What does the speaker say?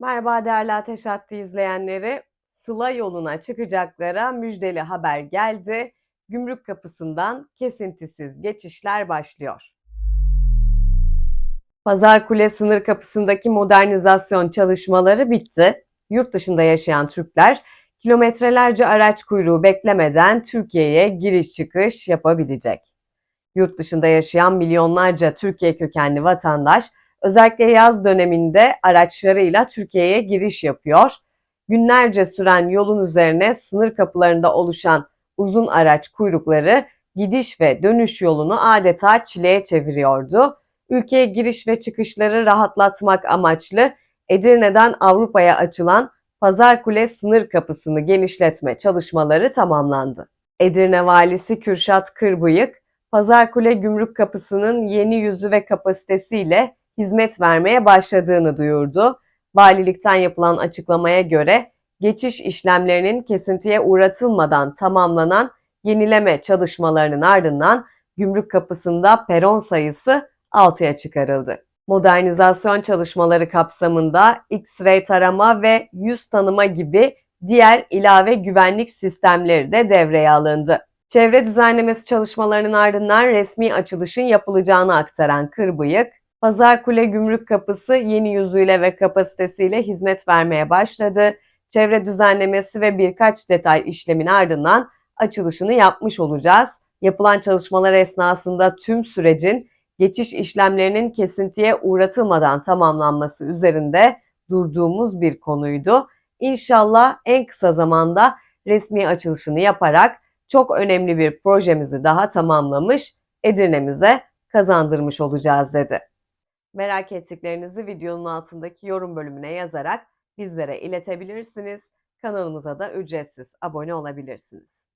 Merhaba değerli Ateş Hattı izleyenleri. Sıla yoluna çıkacaklara müjdeli haber geldi. Gümrük kapısından kesintisiz geçişler başlıyor. Pazarkule sınır kapısındaki modernizasyon çalışmaları bitti. Yurt dışında yaşayan Türkler kilometrelerce araç kuyruğu beklemeden Türkiye'ye giriş çıkış yapabilecek. Yurt dışında yaşayan milyonlarca Türkiye kökenli vatandaş özellikle yaz döneminde araçlarıyla Türkiye'ye giriş yapıyor. Günlerce süren yolun üzerine sınır kapılarında oluşan uzun araç kuyrukları gidiş ve dönüş yolunu adeta çileye çeviriyordu. Ülkeye giriş ve çıkışları rahatlatmak amaçlı Edirne'den Avrupa'ya açılan Pazarkule sınır kapısını genişletme çalışmaları tamamlandı. Edirne valisi Kürşat Kırbıyık, Pazarkule Gümrük Kapısı'nın yeni yüzü ve kapasitesiyle hizmet vermeye başladığını duyurdu. Valilikten yapılan açıklamaya göre geçiş işlemlerinin kesintiye uğratılmadan tamamlanan yenileme çalışmalarının ardından gümrük kapısında peron sayısı 6'ya çıkarıldı. Modernizasyon çalışmaları kapsamında X-ray tarama ve yüz tanıma gibi diğer ilave güvenlik sistemleri de devreye alındı. Çevre düzenlemesi çalışmalarının ardından resmi açılışın yapılacağını aktaran Kırbıyık, Pazarkule Gümrük Kapısı yeni yüzüyle ve kapasitesiyle hizmet vermeye başladı. Çevre düzenlemesi ve birkaç detay işlemin ardından açılışını yapmış olacağız. Yapılan çalışmalar esnasında tüm sürecin geçiş işlemlerinin kesintiye uğratılmadan tamamlanması üzerinde durduğumuz bir konuydu. İnşallah en kısa zamanda resmi açılışını yaparak çok önemli bir projemizi daha tamamlamış, Edirne'mize kazandırmış olacağız dedi. Merak ettiklerinizi videonun altındaki yorum bölümüne yazarak bizlere iletebilirsiniz. Kanalımıza da ücretsiz abone olabilirsiniz.